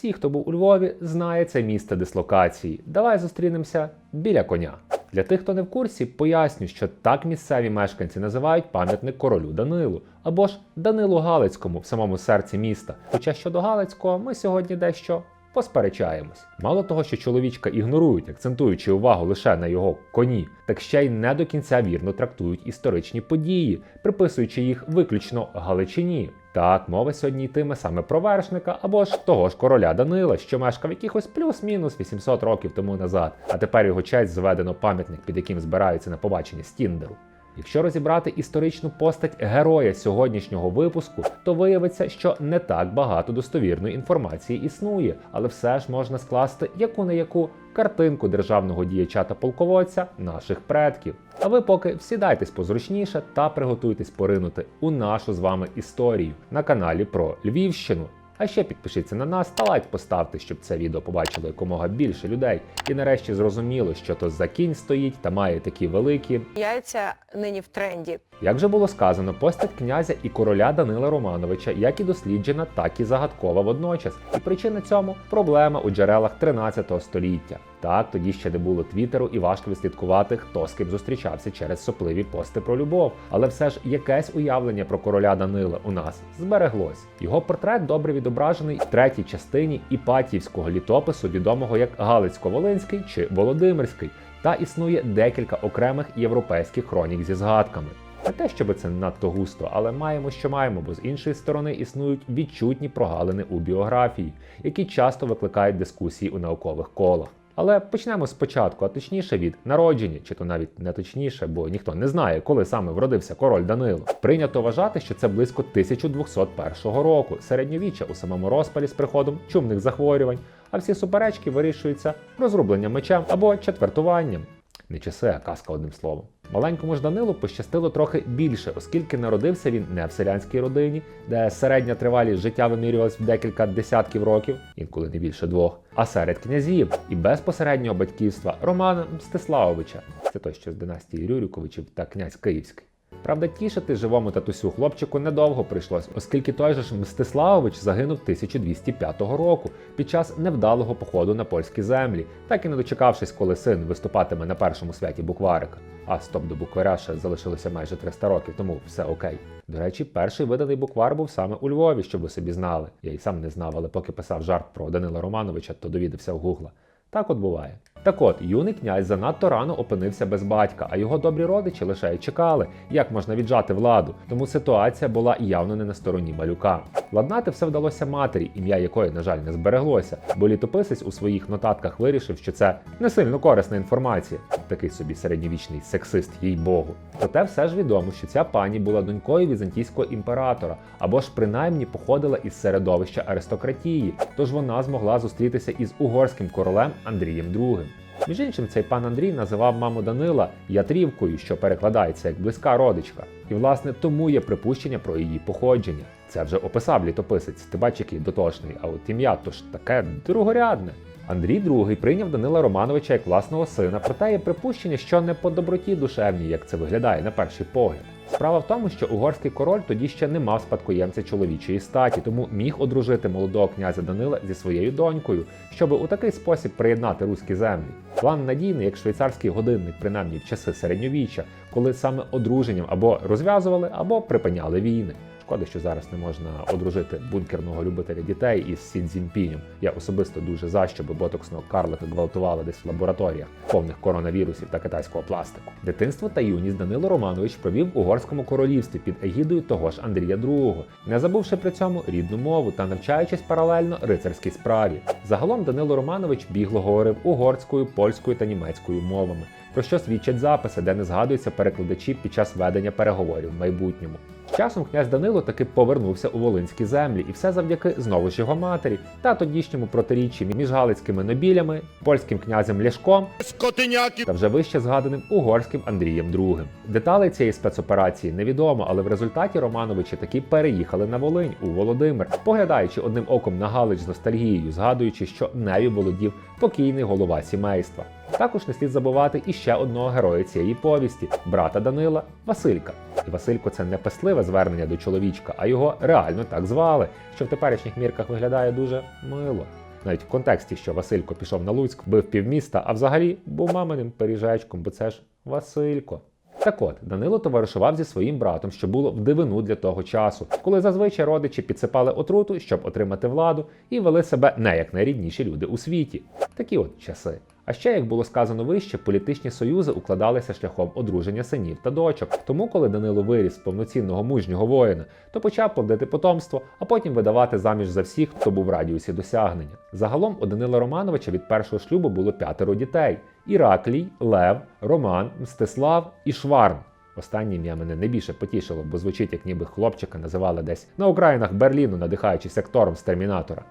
всі, хто був у Львові, знає це місце дислокації. Давай зустрінемося біля коня. Для тих, хто не в курсі, поясню, що так місцеві мешканці називають пам'ятник королю Данилу або ж Данилу Галицькому в самому серці міста. Хоча щодо Галицького ми сьогодні дещо посперечаємось. Мало того, що чоловічка ігнорують, акцентуючи увагу лише на його коні, так ще й не до кінця вірно трактують історичні події, приписуючи їх виключно Галичині. Так, мова сьогодні йтиме саме про вершника або ж того ж короля Данила, що мешкав якихось плюс-мінус 800 років тому назад, а тепер його честь зведено пам'ятник, під яким збираються на побачення Стіндеру. Якщо розібрати історичну постать героя сьогоднішнього випуску, то виявиться, що не так багато достовірної інформації існує, але все ж можна скласти яку не яку картинку державного діяча та полководця наших предків. А ви поки всідайтесь позручніше та приготуйтесь поринути у нашу з вами історію на каналі про Львівщину. А ще підпишіться на нас та лайк поставте, щоб це відео побачило якомога більше людей. І нарешті зрозуміло, що то за кінь стоїть та має такі великі Яйця нині в тренді. Як вже було сказано, постать князя і короля Данила Романовича як і досліджена, так і загадкова водночас. І причина цьому проблема у джерелах 13 століття. Так, тоді ще не було твіттеру і важко відслідкувати, хто з ким зустрічався через сопливі пости про любов. Але все ж якесь уявлення про короля Данила у нас збереглось. Його портрет добре відображений в третій частині Іпатіївського літопису, відомого як Галицько-Волинський чи Володимирський та існує декілька окремих європейських хронік зі згадками. Не те, щоб це надто густо, але маємо, що маємо, бо з іншої сторони існують відчутні прогалини у біографії, які часто викликають дискусії у наукових колах. Але почнемо спочатку, а точніше від народження, чи то навіть не точніше, бо ніхто не знає, коли саме вродився король Данило. Прийнято вважати, що це близько 1201 року, середньовіччя у самому розпалі з приходом чумних захворювань, а всі суперечки вирішуються розрубленням мечем або четвертуванням. Не часи, а казка одним словом. Маленькому ж Данилу пощастило трохи більше, оскільки народився він не в селянській родині, де середня тривалість життя вимірювалась в декілька десятків років, інколи не більше двох, а серед князів і безпосереднього батьківства Романа Мстиславовича. Це той, що з династії Рюриковичів та князь Київський. Правда, тішити живому татусю хлопчику недовго прийшлось, оскільки той же ж Мстиславович загинув 1205 року під час невдалого походу на польські землі, так і не дочекавшись, коли син виступатиме на першому святі букварика. А стоп до букваря ще залишилося майже 300 років, тому все окей. До речі, перший виданий буквар був саме у Львові, щоб ви собі знали. Я й сам не знав, але поки писав жарт про Данила Романовича, то довідався в гугла. Так от буває. Так от, юний князь занадто рано опинився без батька, а його добрі родичі лише й чекали, як можна віджати владу. Тому ситуація була явно не на стороні малюка. Ладнати все вдалося матері, ім'я якої, на жаль, не збереглося, бо літописець у своїх нотатках вирішив, що це не сильно корисна інформація. Такий собі середньовічний сексист, їй богу. Проте все ж відомо, що ця пані була донькою візантійського імператора, або ж принаймні походила із середовища аристократії, тож вона змогла зустрітися із угорським королем Андрієм II. Між іншим, цей пан Андрій називав маму Данила Ятрівкою, що перекладається як близька родичка. І, власне, тому є припущення про її походження. Це вже описав літописець, ти бач, який дотошний, а от ім'я то ж таке другорядне. Андрій II прийняв Данила Романовича як власного сина, проте є припущення, що не по доброті душевній, як це виглядає на перший погляд. Справа в тому, що угорський король тоді ще не мав спадкоємця чоловічої статі, тому міг одружити молодого князя Данила зі своєю донькою, щоб у такий спосіб приєднати руські землі. План надійний, як швейцарський годинник, принаймні в часи середньовіччя, коли саме одруженням або розв'язували, або припиняли війни. Шкода, що зараз не можна одружити бункерного любителя дітей із Сін Цзіньпінем. Я особисто дуже за, щоб ботоксного карлика гвалтували десь в лабораторіях, повних коронавірусів та китайського пластику. Дитинство та юність Данило Романович провів в угорському королівстві під егідою того ж Андрія II, не забувши при цьому рідну мову та навчаючись паралельно рицарській справі. Загалом Данило Романович бігло говорив угорською, польською та німецькою мовами. Про що свідчать записи, де не згадуються перекладачі під час ведення переговорів в майбутньому. Часом князь Данило таки повернувся у Волинські землі, і все завдяки знову ж його матері та тодішньому протиріччі між галицькими нобілями, польським князем Ляшком Скотиняки. та вже вище згаданим угорським Андрієм II. Деталей цієї спецоперації невідомо, але в результаті Романовичі таки переїхали на Волинь у Володимир, поглядаючи одним оком на Галич з ностальгією, згадуючи, що нею володів покійний голова сімейства. Також не слід забувати і ще одного героя цієї повісті брата Данила Василька. І Василько це не песливе звернення до чоловічка, а його реально так звали, що в теперішніх мірках виглядає дуже мило. навіть в контексті, що Василько пішов на Луцьк, бив півміста, а взагалі був маминим пиріжечком, бо це ж Василько. Так от, Данило товаришував зі своїм братом, що було в дивину для того часу, коли зазвичай родичі підсипали отруту, щоб отримати владу, і вели себе не як найрідніші люди у світі. Такі от часи. А ще, як було сказано вище, політичні союзи укладалися шляхом одруження синів та дочок. Тому, коли Данило виріс з повноцінного мужнього воїна, то почав плодити потомство, а потім видавати заміж за всіх, хто був в радіусі досягнення. Загалом у Данила Романовича від першого шлюбу було п'ятеро дітей: Іраклій, Лев, Роман, Мстислав і Шварн. Останнє ім'я мене не більше потішило, бо звучить, як ніби хлопчика називали десь на окраїнах Берліну, надихаючись актором з термінатора.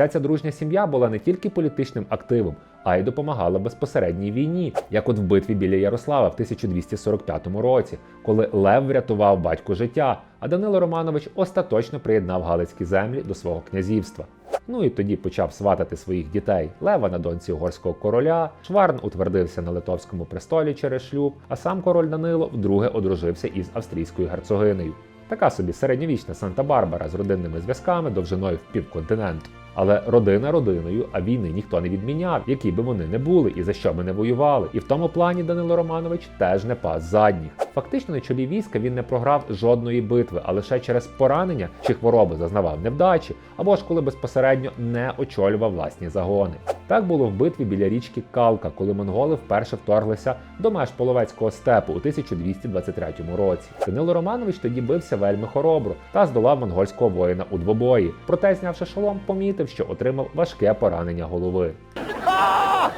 Вся ця дружня сім'я була не тільки політичним активом, а й допомагала безпосередній війні, як от в битві біля Ярослава в 1245 році, коли Лев врятував батьку життя, а Данило Романович остаточно приєднав Галицькі землі до свого князівства. Ну і тоді почав сватати своїх дітей Лева на доньці угорського короля, Шварн утвердився на литовському престолі через шлюб, а сам король Данило вдруге одружився із австрійською герцогинею. Така собі середньовічна Санта-Барбара з родинними зв'язками довжиною в півконтиненту. Але родина родиною, а війни ніхто не відміняв, які би вони не були і за що ми не воювали. І в тому плані Данило Романович теж не пас задніх. Фактично на чолі війська він не програв жодної битви, а лише через поранення чи хвороби зазнавав невдачі, або ж коли безпосередньо не очолював власні загони. Так було в битві біля річки Калка, коли монголи вперше вторглися до меж Половецького степу у 1223 році. Данило Романович тоді бився вельми хоробро та здолав монгольського воїна у двобої. Проте, знявши шолом, помітив, що отримав важке поранення голови.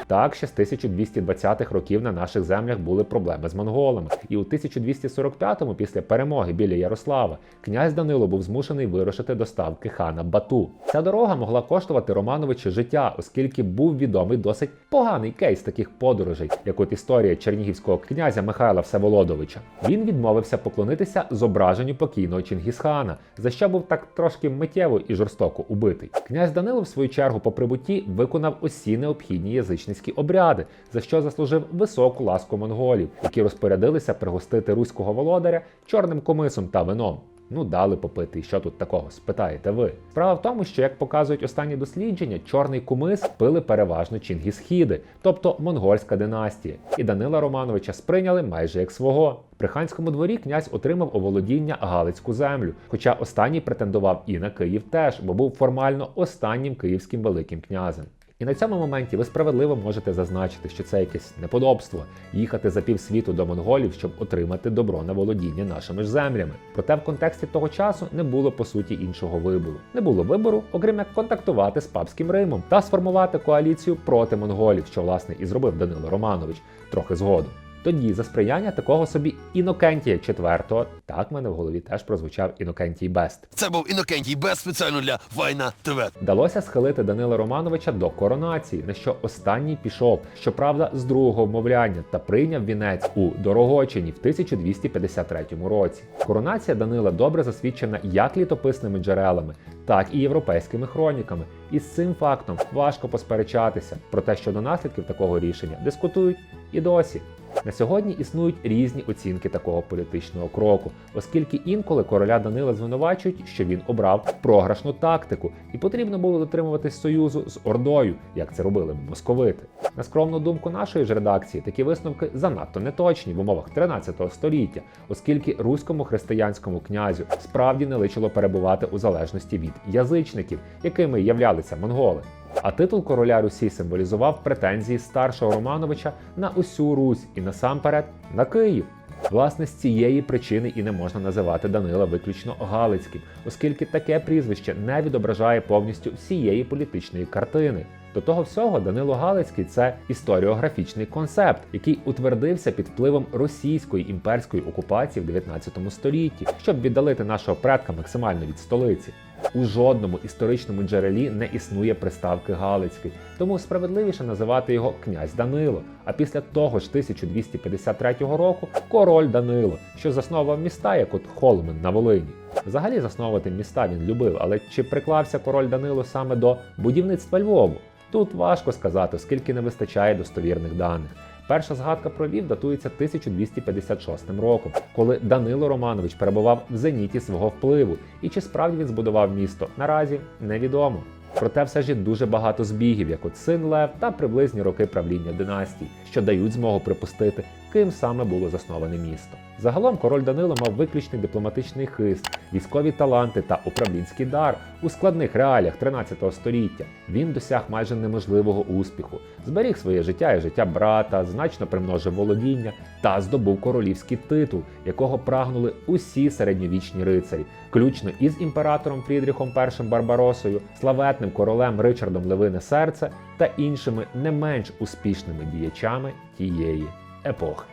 Так, ще з 1220-х років на наших землях були проблеми з монголами, і у 1245-му, після перемоги біля Ярослава, князь Данило був змушений вирушити до ставки хана Бату. Ця дорога могла коштувати Романовичу життя, оскільки був відомий досить поганий кейс таких подорожей, як от історія чернігівського князя Михайла Всеволодовича. Він відмовився поклонитися зображенню покійного Чингісхана, за що був так трошки миттєво і жорстоко убитий. Князь Данило, в свою чергу, по прибутті виконав усі необхідні язичницькі обряди, за що заслужив високу ласку монголів, які розпорядилися пригостити руського володаря чорним комисом та вином. Ну, дали попити, що тут такого, спитаєте ви. Справа в тому, що, як показують останні дослідження, чорний кумис пили переважно чингісхіди, тобто монгольська династія, і Данила Романовича сприйняли майже як свого. При ханському дворі князь отримав у володіння Галицьку землю, хоча останній претендував і на Київ теж, бо був формально останнім київським великим князем. І на цьому моменті ви справедливо можете зазначити, що це якесь неподобство їхати за півсвіту до монголів, щоб отримати добро на володіння нашими ж землями. Проте в контексті того часу не було по суті іншого вибору. Не було вибору, окрім як контактувати з папським Римом та сформувати коаліцію проти монголів, що власне і зробив Данило Романович трохи згодом. Тоді за сприяння такого собі Інокентія IV, так в мене в голові теж прозвучав Інокентій Бест. Це був Інокентій Бес спеціально для Вайна ТВ. Вдалося схилити Данила Романовича до коронації, на що останній пішов, щоправда, з другого вмовляння та прийняв вінець у Дорогочині в 1253 році. Коронація Данила добре засвідчена як літописними джерелами, так і європейськими хроніками. І з цим фактом важко посперечатися про те, що до наслідків такого рішення дискутують і досі. На сьогодні існують різні оцінки такого політичного кроку, оскільки інколи короля Данила звинувачують, що він обрав програшну тактику, і потрібно було дотримуватись союзу з Ордою, як це робили московити. На скромну думку нашої ж редакції, такі висновки занадто неточні в умовах 13 століття, оскільки руському християнському князю справді не личило перебувати у залежності від язичників, якими являлися монголи. А титул короля Русі символізував претензії старшого Романовича на усю Русь і насамперед на Київ. Власне, з цієї причини і не можна називати Данила виключно Галицьким, оскільки таке прізвище не відображає повністю всієї політичної картини. До того всього, Данило Галицький це історіографічний концепт, який утвердився під впливом російської імперської окупації в 19 столітті, щоб віддалити нашого предка максимально від столиці. У жодному історичному джерелі не існує приставки Галицький, тому справедливіше називати його князь Данило. А після того ж 1253 року король Данило, що засновував міста, як от Холмен на Волині. Взагалі засновувати міста він любив, але чи приклався король Данило саме до будівництва Львову? Тут важко сказати, оскільки не вистачає достовірних даних. Перша згадка про Львів датується 1256 роком, коли Данило Романович перебував в зеніті свого впливу. І чи справді він збудував місто, наразі невідомо. Проте все ж дуже багато збігів, як от син Лев та приблизні роки правління династій, що дають змогу припустити, ким саме було засноване місто. Загалом король Данило мав виключний дипломатичний хист, військові таланти та управлінський дар у складних реаліях 13 століття. Він досяг майже неможливого успіху, зберіг своє життя і життя брата, значно примножив володіння та здобув королівський титул, якого прагнули усі середньовічні рицарі, включно із імператором Фрідріхом І Барбаросою, славетним королем Ричардом Левине Серце та іншими не менш успішними діячами тієї é porra.